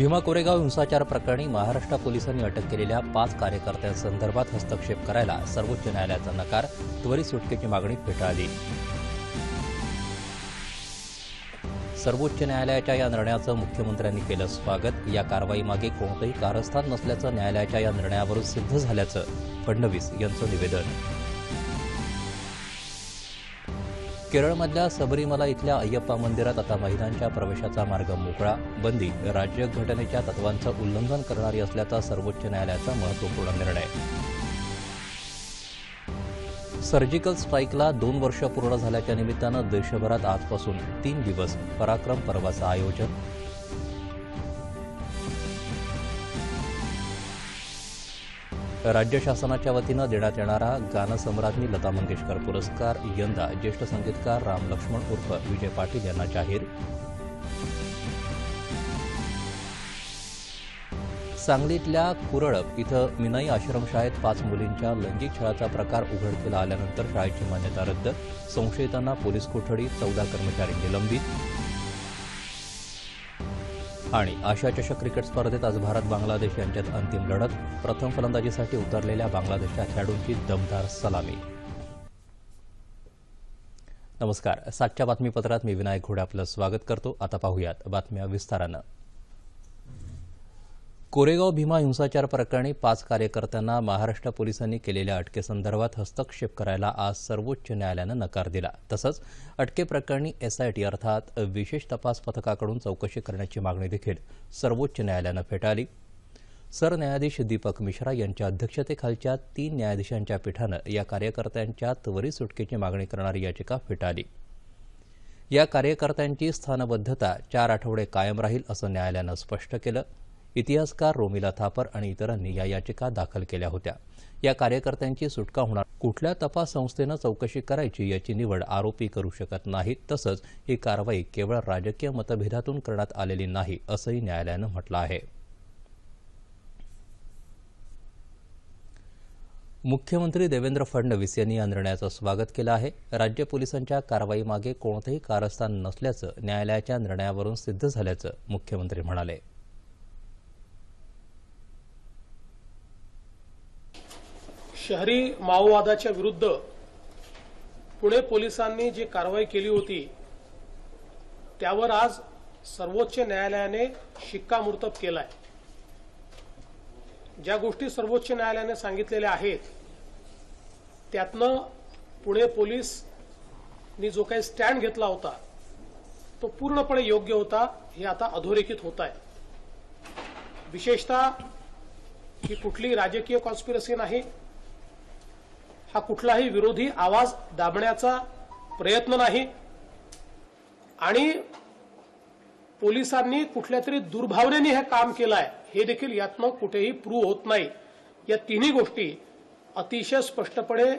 भीमा कोरेगाव हिंसाचार प्रकरणी महाराष्ट्र पोलिसांनी अटक केलेल्या पाच कार्यकर्त्यांसंदर्भात हस्तक्षेप करायला सर्वोच्च न्यायालयाचा नकार त्वरित सुटकेची मागणी फेटाळली. सर्वोच्च न्यायालयाच्या या निर्णयाचं मुख्यमंत्र्यांनी केलं स्वागत. या कारवाईमागे कोणतंही कारस्थान नसल्याचं न्यायालयाच्या या निर्णयावरून सिद्ध झाल्याचं फडणवीस यांचं निवेदन. केरळमधल्या सबरीमला इथल्या अय्यप्पा मंदिरात आता महिलांच्या प्रवेशाचा मार्ग मोकळा. बंदी राज्यघटनेच्या तत्वांचं उल्लंघन करणारी असल्याचा सर्वोच्च न्यायालयाचा महत्त्वपूर्ण निर्णय. सर्जिकल स्ट्राईकला दोन वर्ष पूर्ण झाल्याच्या निमित्तानं देशभरात आजपासून तीन दिवस पराक्रम पर्वाचं आयोजन. राज्य शासनाच्या वतीनं देण्यात येणारा गानसम्राज्ञी लता मंगेशकर पुरस्कार यंदा ज्येष्ठ संगीतकार राम लक्ष्मण उर्फ विजय पाटील यांना जाहीर. सांगलीतल्या कुरळप इथं मिनाई आश्रमशाळेत पाच मुलींच्या लैंगिक छळाचा प्रकार उघडकीला आल्यानंतर शाळेची मान्यता रद्द. संशयितांना पोलीस कोठडी चौदा कर्मचारी निलंबित. आणि आशिया चषक क्रिकेट स्पर्धेत आज भारत बांगलादेश यांच्यात अंतिम लढत. प्रथम फलंदाजीसाठी उतरलेल्या बांगलादेशच्या खेळाडूंची दमदार सलामी. नमस्कार. सातच्या बातमीपत्रात मी विनायक घोडे आपलं स्वागत करतो. आता पाहूयात बातम्या विस्तारानं. कोरेगाव भीमा हिंसाचार प्रकरणी पाच कार्यकर्त्यांना महाराष्ट्र पोलिसांनी केलेल्या अटकेसंदर्भात हस्तक्षेप करायला आज सर्वोच्च न्यायालयानं नकार दिला. तसंच अटकेप्रकरणी एसआयटी अर्थात विशेष तपास पथकाकडून चौकशी करण्याची मागणी देखील सर्वोच्च न्यायालयानं फेटाळली. सरन्यायाधीश दीपक मिश्रा यांच्या अध्यक्षतेखालच्या तीन न्यायाधीशांच्या पीठानं या कार्यकर्त्यांच्या त्वरित सुटकेची मागणी करणारी याचिका फेटाळली. या कार्यकर्त्यांची स्थानबद्धता चार आठवडे कायम राहील असं न्यायालयानं स्पष्ट केलं. इतिहासकार रोमिला थापर आणि इतरांनी या याचिका दाखल केल्या होत्या. या कार्यकर्त्यांची सुटका होणार. कुठल्या तपास संस्थेनं चौकशी करायची याची निवड आरोपी करू शकत नाहीत तसंच ही कारवाई केवळ राजकीय मतभेदातून करण्यात आलेली नाही असंही न्यायालयानं म्हटलं आहे. मुख्यमंत्री देवेंद्र फडणवीस यांनी या निर्णयाचं स्वागत केलं आहे. राज्य पोलिसांच्या कारवाईमागे कोणतंही कारस्थान नसल्याचं न्यायालयाच्या निर्णयावरून सिद्ध झाल्याचं मुख्यमंत्री म्हणाले. शहरी माओवादाच्या विरुद्ध पुणे पोलिसांनी जी कारवाई केली होती त्यावर आज सर्वोच्च न्यायालयाने शिक्कामोर्तब केलाय. ज्या गोष्टी सर्वोच्च न्यायालयाने सांगितलेल्या आहेत त्यातनं पुणे पोलीसनी जो काही स्टँड घेतला होता तो पूर्णपणे योग्य होता हे आता अधोरेखित होत आहे विशेषतः ही कुठली राजकीय कॉन्स्पिरसी नाही हा कुठलाही विरोधी आवाज दाबण्याचा प्रयत्न नाही. आणि पोलिसांनी कुठल्या तरी दुर्भावनेने हे काम केलं आहे हे देखील यातनं कुठेही प्रूव्ह होत नाही. या तिन्ही गोष्टी अतिशय स्पष्टपणे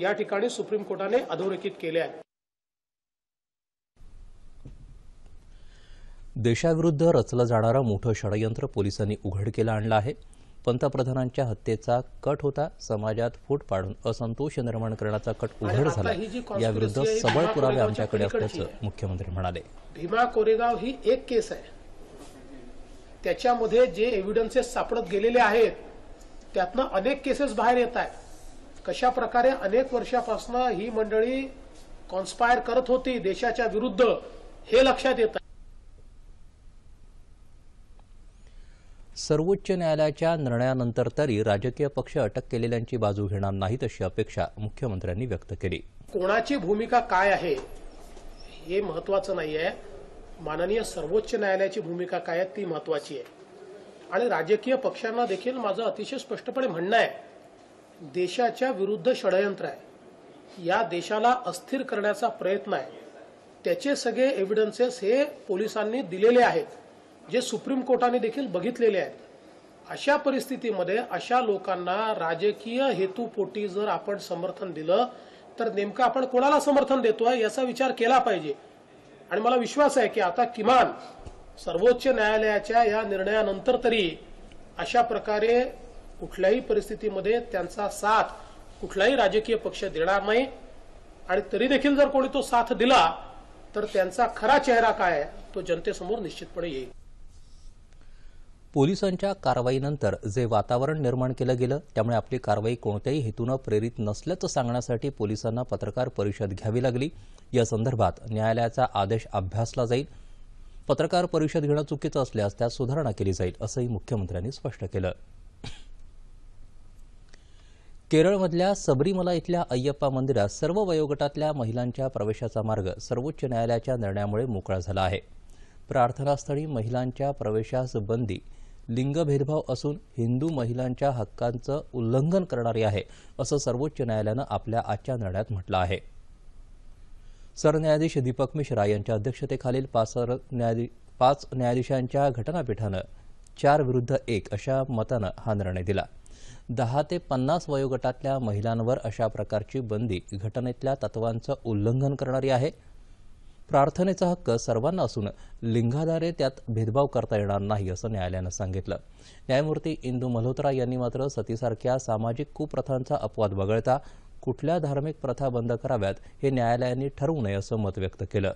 या ठिकाणी सुप्रीम कोर्टाने अधोरेखित केल्या आहेत. देशाविरुद्ध रचलं जाणारं मोठं षडयंत्र पोलिसांनी उघडकीला आणलं आहे. पंतप्रधानांच्या हत्येचा कट होता समाजात फूट पाडून असंतोष निर्माण करण्याचा कट उघड झाला. याविरुद्ध सबळ पुरावे आमच्याकडे असल्याचं मुख्यमंत्री म्हणाले. भीमा कोरेगाव ही एक केस आहे. त्याच्यामध्ये जे एव्हिडन्सेस सापडत गेलेले आहेत त्यातनं अनेक केसेस बाहेर येत आहेत. कशा प्रकारे अनेक वर्षापासून ही मंडळी कॉन्स्पायर करत होती देशाच्या विरुद्ध हे लक्षात येत आहे सर्वोच्च न्यायालयाच्या निर्णयानंतर तरी राजकीय पक्ष अटक केलेल्यांची बाजू घेणार नाहीत अशी अपेक्षा मुख्यमंत्र्यांनी व्यक्त केली. कोणाची भूमिका काय आहे हे महत्वाचं नाही आहे माननीय सर्वोच्च न्यायालयाची भूमिका काय आहे ती महत्वाची आहे. आणि राजकीय पक्षांना देखील माझं अतिशय स्पष्टपणे म्हणणं आहे देशाच्या विरुद्ध षडयंत्र आहे. या देशाला अस्थिर करण्याचा प्रयत्न आहे. त्याचे सगळे एव्हिडन्सेस हे पोलिसांनी दिलेले आहेत. जे सुप्रीम कोर्टाने देखील बघितलेले आहेत अशा परिस्थितीमध्ये अशा लोकांना राजकीय हेतूपोटी जर आपण समर्थन दिलं तर नेमकं आपण कोणाला समर्थन देतोय याचा विचार केला पाहिजे. आणि मला विश्वास आहे की आता किमान सर्वोच्च न्यायालयाच्या या निर्णयानंतर तरी अशा प्रकारे कुठल्याही परिस्थितीमध्ये त्यांचा साथ कुठलाही राजकीय पक्ष देणार नाही. आणि तरी देखील जर कोणी तो साथ दिला तर त्यांचा खरा चेहरा काय तो जनतेसमोर निश्चितपणे येईल. पोलिसांच्या कारवाईनंतर जे वातावरण निर्माण केलं गेलं त्यामुळे आपली कारवाई कोणत्याही हेतूनं प्रेरित नसल्याचं सांगण्यासाठी पोलिसांना पत्रकार परिषद घ्यावी लागली. या संदर्भात न्यायालयाचा आदेश अभ्यासला जाईल. पत्रकार परिषद घेणं चुकीचं असल्यास त्यात सुधारणा केली जाईल असंही मुख्यमंत्र्यांनी स्पष्ट केलं. केरळमधल्या सबरीमला इथल्या अय्यप्पा मंदिरात सर्व वयोगटातल्या महिलांच्या प्रवेशाचा मार्ग सर्वोच्च न्यायालयाच्या निर्णयामुळे मोकळा झाला आहे. प्रार्थनास्थळी महिलांच्या प्रवेशास बंदी लिंगभेदभाव असून हिंदू महिलांच्या हक्कांचं उल्लंघन करणारी आहे असं सर्वोच्च न्यायालयानं आपल्या आजच्या निर्णयात म्हटलं आहे. सरन्यायाधीश दीपक मिश्रा यांच्या अध्यक्षतेखालील पाच सर- न्यायाधी पाच न्यायाधीशांच्या घटनापीठानं चार विरुद्ध एक अशा मतानं हा निर्णय दिला. दहा ते पन्नास वयोगटातल्या महिलांवर अशा प्रकारची बंदी घटनेतल्या तत्वांचं उल्लंघन करणारी आहे प्रार्थनेचा हक्क सर्वांना असून लिंगाधारे त्यात भेदभाव करता येणार नाही असं न्यायालयानं सांगितलं. न्यायमूर्ती इंदू मल्होत्रा यांनी मात्र सतीसारख्या सामाजिक कुप्रथांचा अपवाद वगळता कुठल्या धार्मिक प्रथा बंद कराव्यात हे न्यायालयाने ठरवू नये असं मत व्यक्त केलं.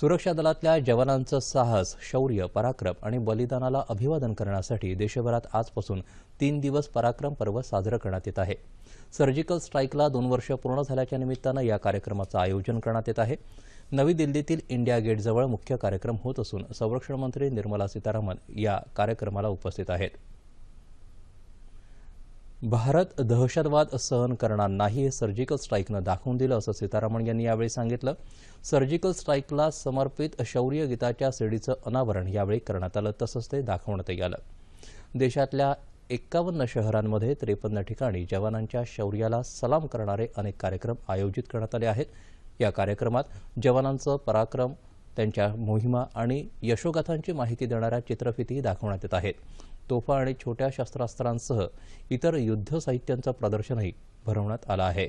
सुरक्षा दलातल्या जवानांचं साहस शौर्य पराक्रम आणि बलिदानाला अभिवादन करण्यासाठी देशभरात आजपासून तीन दिवस पराक्रम पर्व साजरं करण्यात येत आहे. सर्जिकल स्ट्राईकला दोन वर्ष पूर्ण झाल्याच्या निमित्तानं या कार्यक्रमाचं आयोजन करण्यात येत आहे. नवी दिल्लीतील इंडिया गेटजवळ मुख्य कार्यक्रम होत असून संरक्षण मंत्री निर्मला सीतारामन या कार्यक्रमाला उपस्थित आहेत. भारत दहशतवाद सहन करणार नाही हे सर्जिकल स्ट्राईकनं दाखवून दिलं असं सीतारामन यांनी यावेळी सांगितलं. सर्जिकल स्ट्राईकला समर्पित शौर्य गीताच्या सीडीचं अनावरण यावेळी करण्यात आलं तसंच ते दाखवण्यातही आलं. देशातल्या एक्कावन्न शहरांमध्ये त्रेपन्न ठिकाणी जवानांच्या शौर्याला सलाम करणारे अनेक कार्यक्रम आयोजित करण्यात आले आहेत. या कार्यक्रमात जवानांचं पराक्रम त्यांच्या मोहिमा आणि यशोगाथांची माहिती देणाऱ्या चित्रफिती दाखवण्यात येत आहेत. तोफा आणि छोट्या शस्त्रास्त्रांसह इतर युद्ध साहित्यांचं प्रदर्शनही भरवण्यात आलं आहे.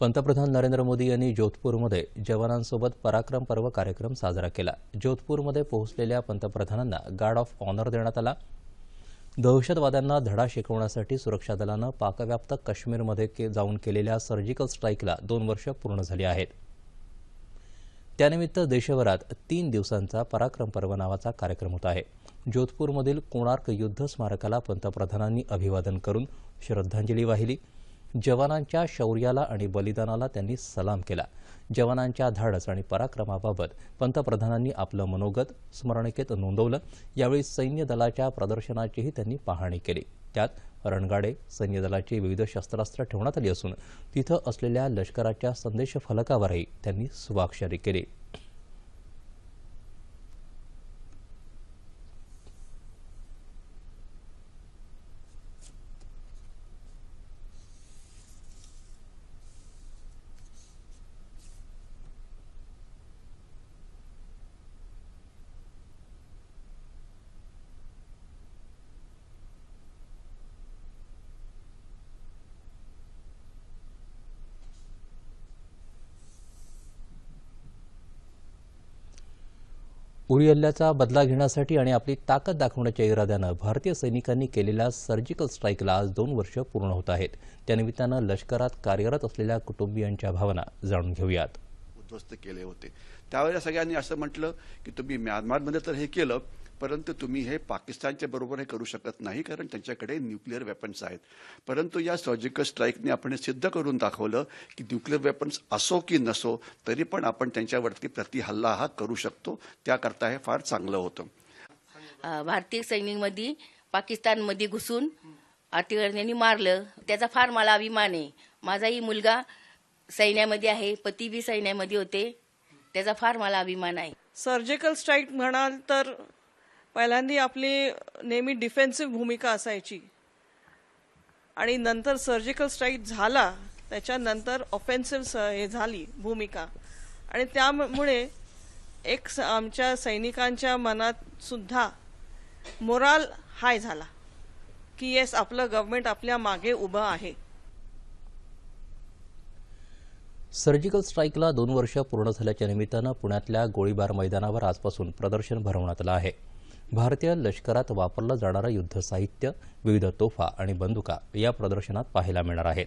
पंतप्रधान नरेंद्र मोदी यांनी जोधपूरमध्ये जवानांसोबत पराक्रम पर्व कार्यक्रम साजरा केला. जोधपूरमध्ये पोहोचलेल्या पंतप्रधानांना गार्ड ऑफ ऑनर देण्यात आला. दहशतवाद्यांना धडा शिकवण्यासाठी सुरक्षा दलानं पाकव्याप्त काश्मीरमध्ये के जाऊन केलेल्या सर्जिकल स्ट्राईकला दोन वर्ष पूर्ण झाली आहेत. त्यानिमित्त देशभरात तीन दिवसांचा पराक्रम पर्व नावाचा कार्यक्रम होत आहे. जोधपूरमधील कोणार्क युद्ध स्मारकाला पंतप्रधानांनी अभिवादन करून श्रद्धांजली वाहिली. जवानांच्या शौर्याला आणि बलिदानाला त्यांनी सलाम केला. जवानांच्या धाडस आणि पराक्रमाबाबत पंतप्रधानांनी आपलं मनोगत स्मरणिकेत नोंदवलं. यावेळी सैन्य दलाच्या प्रदर्शनाचीही त्यांनी पाहणी केली. त्यात रणगाडे सैन्य दलाची विविध शस्त्रास्त्र ठेवण्यात आली असून तिथं असलेल्या लष्कराच्या संदेश फलकावरही त्यांनी स्वाक्षरी केली. उरी हल्ल्याचा बदला घेण्यासाठी आणि आपली ताकद दाखवण्याच्या इराद्यानं भारतीय सैनिकांनी केलेल्या सर्जिकल स्ट्राईकला आज दोन वर्ष पूर्ण होत आहेत. त्यानिमित्तानं लष्करात कार्यरत असलेल्या कुटुंबियांच्या भावना जाणून घेऊयात. उद्ध्वस्त केले होते. त्यावेळेला सगळ्यांनी असं म्हटलं की तुम्ही म्यानमारमध्ये तर हे केलं परंतु तुम्ही हे पाकिस्तानच्या बरोबर हे करू शकत नाही कारण त्यांच्याकडे न्यूक्लिअर वेपन्स आहेत. परंतु या सर्जिकल स्ट्राईकने आपण हे सिद्ध करून दाखवलं की न्यूक्लिअर वेपन्स असो की नसो तरी पण आपण त्यांच्यावरती प्रतिहल्ला हा करू शकतो. त्याकरता हे फार चांगलं होतं. भारतीय सैनिकमध्ये पाकिस्तानमध्ये घुसून अतिवर्ण्यांनी मारलं. त्याचा फार मला अभिमान आहे. माझाही मुलगा सैन्यामध्ये आहे पती बी सैन्यामध्ये होते. त्याचा फार मला अभिमान आहे. सर्जिकल स्ट्राईक म्हणाल तर पहिल्यांदी आपली नेहमी डिफेन्सिव्ह भूमिका असायची. आणि नंतर सर्जिकल स्ट्राईक झाला त्याच्यानंतर ऑफेन्सिव्ह हे झाली भूमिका. आणि त्यामुळे एक स- आमच्या सैनिकांच्या मनात सुद्धा मोराल हाय झाला की येस आपलं गव्हर्नमेंट आपल्या मागे उभं आहे. सर्जिकल स्ट्राईकला दोन वर्ष पूर्ण झाल्याच्या निमित्तानं पुण्यातल्या गोळीबार मैदानावर आजपासून प्रदर्शन भरवण्यात आलं आहे. भारतीय लष्करात वापरलं जाणारं युद्ध साहित्य विविध तोफा आणि बंदुका या प्रदर्शनात पाहायला मिळणार आहेत.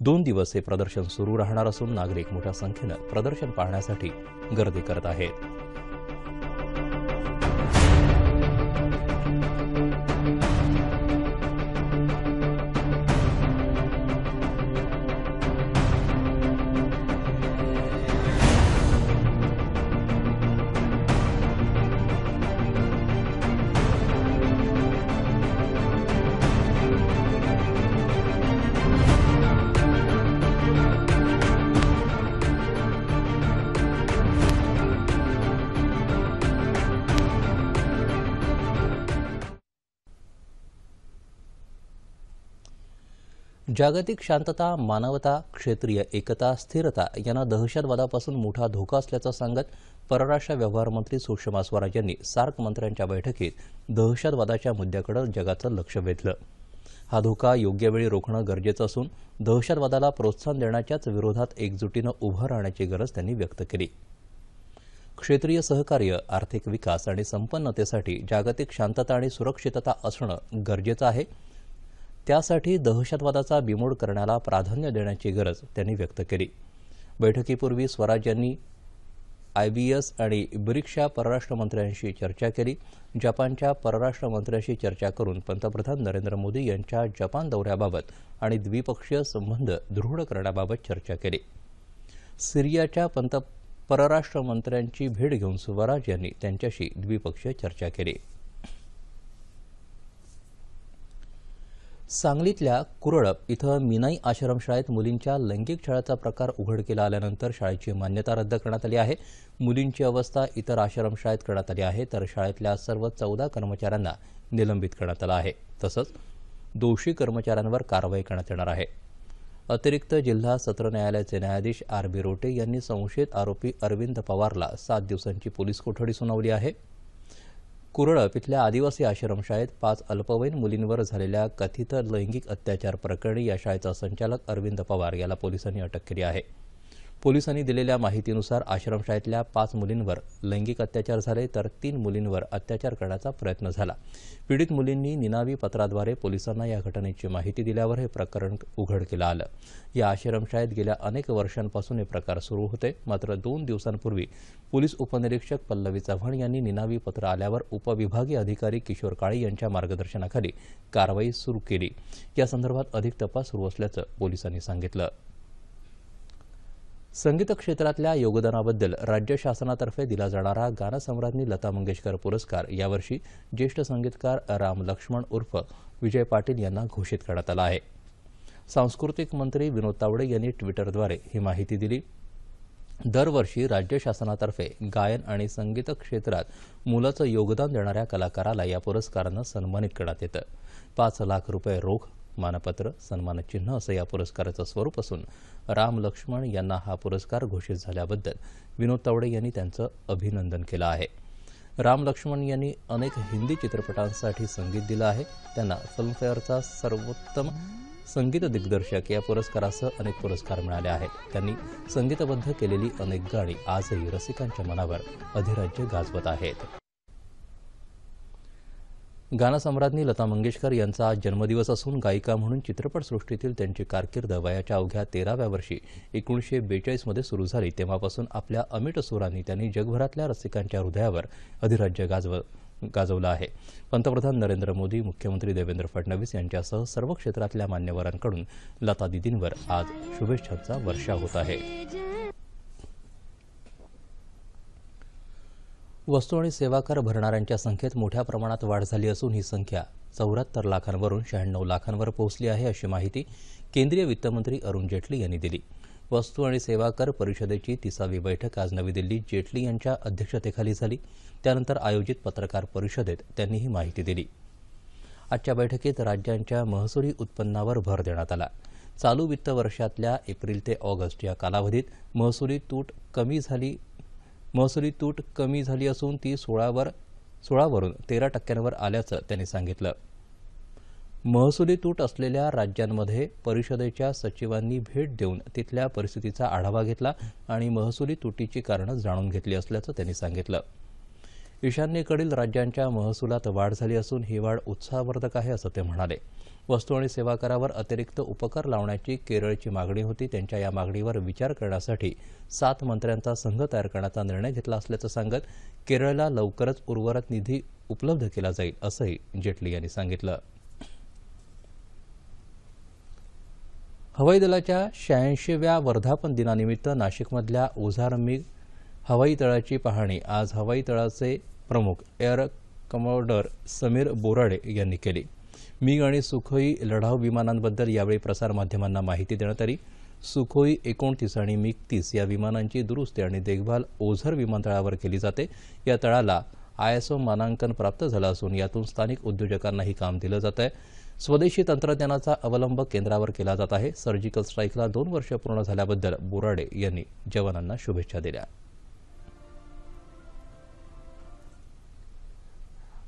दोन दिवस हे प्रदर्शन सुरू राहणार असून नागरिक मोठ्या संख्येनं प्रदर्शन पाहण्यासाठी गर्दी करत आहेत. जागतिक शांतता मानवता क्षेत्रीय एकता स्थिरता यांना दहशतवादापासून मोठा धोका असल्याचं सांगत परराष्ट्र व्यवहार मंत्री सुषमा स्वराज यांनी सार्क मंत्र्यांच्या बैठकीत दहशतवादाच्या मुद्द्याकडे जगाचं लक्ष वेधलं. हा धोका योग्य वेळी रोखणं गरजेचं असून दहशतवादाला प्रोत्साहन देण्याच्याच विरोधात एकजुटीनं उभं राहण्याची गरज त्यांनी व्यक्त केली. क्षेत्रीय सहकार्य आर्थिक विकास आणि संपन्नतेसाठी जागतिक शांतता आणि सुरक्षितता असणं गरजेचं आहे. त्यासाठी दहशतवादाचा बिमोड करण्याला प्राधान्य देण्याची गरज त्यांनी व्यक्त केली. बैठकीपूर्वी स्वराज यांनी आयबीएस आणि ब्रिक्सच्या परराष्ट्र मंत्र्यांशी चर्चा केली. जपानच्या परराष्ट्र मंत्र्यांशी चर्चा करून पंतप्रधान नरेंद्र मोदी यांच्या जपान दौऱ्याबाबत आणि द्विपक्षीय संबंध दृढ करण्याबाबत चर्चा केली. सिरियाच्या पंत परराष्ट्र मंत्र्यांची भेट घेऊन स्वराज यांनी त्यांच्याशी द्विपक्षीय चर्चा केली. सांगलीतल्या कुरळप इथं मिनाई आश्रमशाळेत मुलींच्या लैंगिक छळाचा प्रकार उघडकीला आल्यानंतर शाळेची मान्यता रद्द करण्यात आली आहे. मुलींची अवस्था इतर आश्रमशाळेत करण्यात आली आहे. तर शाळेतल्या सर्व चौदा कर्मचाऱ्यांना निलंबित करण्यात आलं आहे. तसंच दोषी कर्मचाऱ्यांवर कारवाई करण्यात येणार आहे. अतिरिक्त जिल्हा सत्र न्यायालयाचे न्यायाधीश आर बी रोटे यांनी संशयित आरोपी अरविंद पवारला सात दिवसांची पोलीस कोठडी सुनावली आहे. कुरळप इथल्या आदिवासी आश्रमशाळेत पाच अल्पवयीन मुलींवर झालेल्या कथित लैंगिक अत्याचार प्रकरणी या शाळेचा संचालक अरविंद पवार याला पोलिसांनी अटक केली आहे. पोलिसांनी दिलेल्या माहितीनुसार आश्रमशाळेतल्या पाच मुलींवर लैंगिक अत्याचार झाले तर तीन मुलींवर अत्याचार करण्याचा प्रयत्न झाला. पीडित मुलींनी निनावी पत्राद्वारे पोलिसांना या घटनेची माहिती दिल्यावर हे प्रकरण उघडकीला आलं. या आश्रमशाळेत गेल्या अनेक वर्षांपासून हे प्रकार सुरू होते. मात्र दोन दिवसांपूर्वी पोलीस उपनिरीक्षक पल्लवी चव्हाण यांनी निनावी पत्र आल्यावर उपविभागीय अधिकारी किशोर काळे यांच्या मार्गदर्शनाखाली कारवाई सुरू केली. या संदर्भात अधिक तपास सुरू असल्याचं पोलिसांनी सांगितलं. संगीत क्षेत्रातल्या योगदानाबद्दल राज्य शासनातर्फे दिला जाणारा गानसम्राज्ञी लता मंगेशकर पुरस्कार यावर्षी ज्येष्ठ संगीतकार राम लक्ष्मण उर्फ विजय पाटील यांना घोषित करण्यात आला आहे. सांस्कृतिक मंत्री विनोद तावडे यांनी ट्विटरद्वारे ही माहिती दिली. दरवर्षी राज्य शासनातर्फे गायन आणि संगीत क्षेत्रात मुलाचं योगदान देणाऱ्या कलाकाराला या पुरस्कारानं सन्मानित करण्यात येतं. पाच लाख रुपये रोख मानपत्र सन्मानचिन्ह असं या पुरस्काराचं स्वरूप असून राम लक्ष्मण यांना हा पुरस्कार घोषित झाल्याबद्दल विनोद तावडे यांनी त्यांचं अभिनंदन केलं आहे. राम लक्ष्मण यांनी अनेक हिंदी चित्रपटांसाठी संगीत दिलं आहे. त्यांना फिल्मफेअरचा सर्वोत्तम संगीत दिग्दर्शक या पुरस्कारासह अनेक पुरस्कार मिळाले आहेत. त्यांनी संगीतबद्ध केलेली अनेक गाणी आजही रसिकांच्या मनावर अधिराज्य गाजवत आहेत. गानसम्राज्ञी लता मंगेशकर यांचा आज जन्मदिवस असून गायिका म्हणून चित्रपटसृष्टीतील त्यांची कारकीर्द वयाच्या अवघ्या तेराव्या वर्षी एकोणीसशे बेचाळीसमध्ये सुरू झाली. तेव्हापासून आपल्या अमिट सुरांनी त्यांनी जगभरातल्या रसिकांच्या हृदयावर अधिराज्य गाजव गाजवलं आहे. पंतप्रधान नरेंद्र मोदी मुख्यमंत्री देवेंद्र फडणवीस यांच्यासह सर्व क्षेत्रातल्या मान्यवरांकडून लता दिदींवर आज शुभेच्छांचा वर्षा होत आहे. वस्तू आणि सेवा कर भरणाऱ्यांच्या संख्येत मोठ्या प्रमाणात वाढ झाली असून ही संख्या चौऱ्याहत्तर लाखांवरून शहाण्णव लाखांवर पोहोचली आहे अशी माहिती केंद्रीय वित्तमंत्री अरुण जेटली यांनी दिली. वस्तू आणि सेवा कर परिषदेची तिसावी बैठक आज नवी दिल्लीत जेटली यांच्या अध्यक्षतेखाली झाली. त्यानंतर आयोजित पत्रकार परिषदेत त्यांनी ही माहिती दिली. आजच्या बैठकीत राज्यांच्या महसुली उत्पन्नावर भर देण्यात आला. चालू वित्त वर्षातल्या एप्रिल ते ऑगस्ट या कालावधीत महसुली तूट कमी झाली महसुली तूट कमी झाली असून ती सोळावर सोळावरून तेरा टक्क्यांवर आल्याचं त्यांनी सांगितलं. महसुली तूट असलेल्या राज्यांमध्ये परिषदेच्या सचिवांनी भेट देऊन तिथल्या परिस्थितीचा आढावा घेतला आणि महसुली तुटीची कारणं जाणून घेतली असल्याचं त्यांनी सांगितलं. ईशान्येकडील राज्यांच्या महसुलात वाढ झाली असून ही वाढ उत्साहवर्धक आहे असं ते म्हणाले. वस्तू आणि सेवा करावर अतिरिक्त उपकर लावण्याची केरळची मागणी होती. त्यांच्या या मागणीवर विचार करण्यासाठी सात मंत्र्यांचा संघ तयार करण्याचा निर्णय घेतला असल्याचं सांगत केरळला लवकरच उर्वरित निधी उपलब्ध केला जाईल असंही जेटली यांनी सांगितलं. हवाई दलाच्या शहाऐंशीव्या वर्धापन दिनानिमित्त नाशिकमधल्या ओझारमिग हवाई तळाची पाहणी आज हवाई तळाचे प्रमुख एअर कमोडर समीर बोराडे यांनी केली. मिग आणि सुखोई लढाऊ विमानांबद्दल यावेळी प्रसारमाध्यमांना माहिती देण्यात आली सुखोई एकोणतीस आणि मिग तीस या विमानांची दुरुस्ती आणि देखभाल ओझर विमानतळावर केली जाते. या तळाला आयएसओ मानांकन प्राप्त झालं असून यातून स्थानिक उद्योजकांनाही काम दिलं जात आहे स्वदेशी तंत्रज्ञानाचा अवलंब केंद्रावर केला जात आहे. सर्जिकल स्ट्राईकला दोन वर्ष पूर्ण झाल्याबद्दल बोराडे यांनी जवानांना शुभेच्छा दिल्या.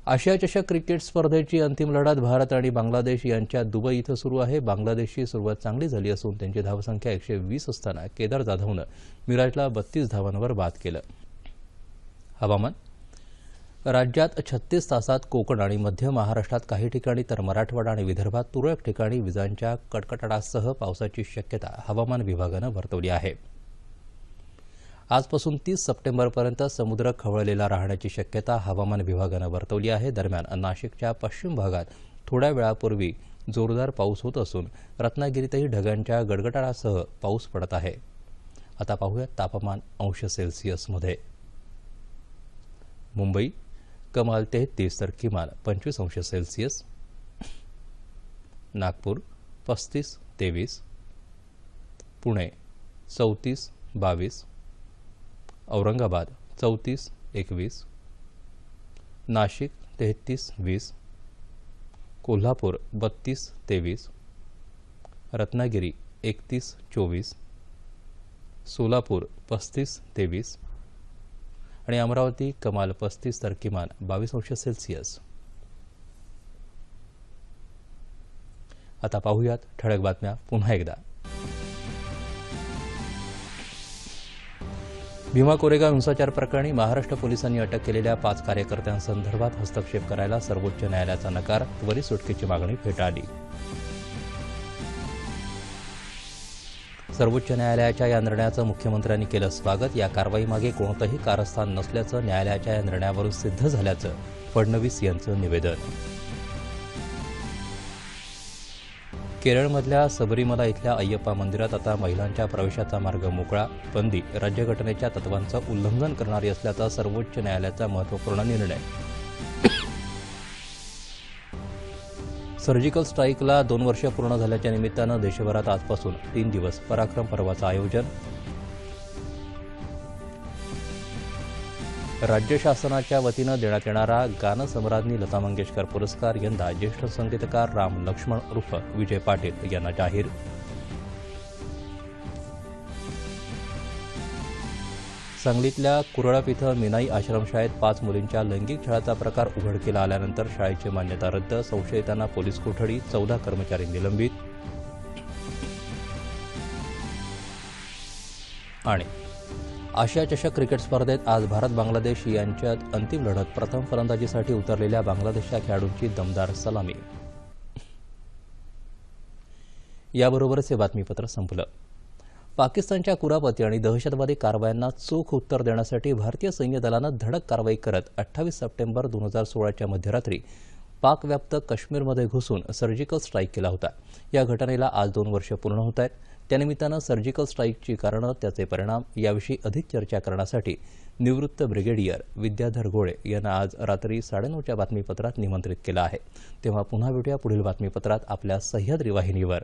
आशिया चषक क्रिकेट स्पर्धेची अंतिम लढत भारत आणि बांगलादेश यांच्यात दुबई इथं सुरू आहे. बांगलादेशची सुरुवात चांगली झाली असून त्यांची धावसंख्या एकशे वीस असताना केदार जाधवनं मिराजला बत्तीस धावांवर बाद केलं. हवामान राज्यात छत्तीस तासात कोकण आणि मध्य महाराष्ट्रात काही ठिकाणी तर मराठवाडा आणि विदर्भात तुरळक ठिकाणी विजांच्या कडकडाटासह पावसाची शक्यता हवामान विभागानं वर्तवली आहे. आजपासून तीस सप्टेंबरपर्यंत समुद्र खवळलेला राहण्याची शक्यता हवामान विभागानं वर्तवली आहे. दरम्यान नाशिकच्या पश्चिम भागात थोड्या वेळापूर्वी जोरदार पाऊस होत असून रत्नागिरीतही ढगांच्या गडगडाटासह पाऊस पडत आहे. आता पाहूया तापमान अंश सेल्सिअसमध्ये. मुंबई कमाल तेहतीस तर किमान पंचवीस अंश सेल्सिअस. नागपूर पस्तीस तेवीस. पुणे चौतीस बावीस. औरंगाबाद चौतीस एकवीस नाशिक तेहतीस वीस कोल्हापूर बत्तीस तेवीस रत्नागिरी एकतीस चोवीस सोलापूर पस्तीस तेवीस आणि अमरावती कमाल पस्तीस तर किमान बावीस अंश सेल्सिअस. आता पाहूयात ठळक बातम्या पुन्हा एकदा. भीमा कोरेगाव हिंसाचार प्रकरणी महाराष्ट्र पोलिसांनी अटक केलेल्या पाच कार्यकर्त्यांसंदर्भात हस्तक्षेप करायला सर्वोच्च न्यायालयाचा नकार त्वरित सुटकेची मागणी फेटाळली. सर्वोच्च न्यायालयाच्या या निर्णयाचं मुख्यमंत्र्यांनी केलं स्वागत. या कारवाईमागे कोणतंही कारस्थान नसल्याचं न्यायालयाच्या या निर्णयावरून सिद्ध झाल्याचं फडणवीस यांचं निवेदन. केरळमधल्या सबरीमला इथल्या अय्यप्पा मंदिरात आता महिलांच्या प्रवेशाचा मार्ग मोकळा. बंदी राज्यघटनेच्या तत्वांचं उल्लंघन करणारी असल्याचा सर्वोच्च न्यायालयाचा महत्त्वपूर्ण निर्णय. सर्जिकल स्ट्राईकला दोन वर्ष पूर्ण झाल्याच्या निमित्तानं देशभरात आजपासून तीन दिवस पराक्रम पर्वाचं आयोजन. राज्य शासनाच्या वतीनं देण्यात येणारा गानसम्राज्ञी लता मंगेशकर पुरस्कार यंदा ज्येष्ठ संगीतकार राम लक्ष्मण उर्फ विजय पाटील यांना जाहीर. सांगलीतल्या कुरळप इथं मिनाई आश्रमशाळेत पाच मुलींच्या लैंगिक छळाचा प्रकार उघडकीला आल्यानंतर शाळेची मान्यता रद्द संशयितांना पोलीस कोठडी चौदा कर्मचारी निलंबित. आणि आशिया चषक क्रिकेट स्पर्धेत आज भारत बांगलादेश यांच्यात अंतिम लढत प्रथम फलंदाजीसाठी उतरलेल्या बांगलादेशच्या खेळाडूंची दमदार सलामी. याबरोबरच हे बातमीपत्र संपलं. पाकिस्तानच्या कुरापती आणि दहशतवादी कारवायांना चोख उत्तर देण्यासाठी भारतीय सैन्य दलानं धडक कारवाई करत अठ्ठावीस सप्टेंबर दोन हजार सोळाच्या मध्यरात्री पाकव्याप्त काश्मीरमध्ये घुसून सर्जिकल स्ट्राईक केला होता. या घटनेला आज दोन वर्ष पूर्ण होत आहेत. त्यानिमित्तानं सर्जिकल स्ट्राईकची कारणं त्याचे परिणाम याविषयी अधिक चर्चा करण्यासाठी निवृत्त ब्रिगेडियर विद्याधर घोळे यांना आज रात्री साडेनऊच्या बातमीपत्रात निमंत्रित केलं आहे. तेव्हा पुन्हा भेटूया पुढील बातमीपत्रात आपल्या सह्याद्री वाहिनीवर.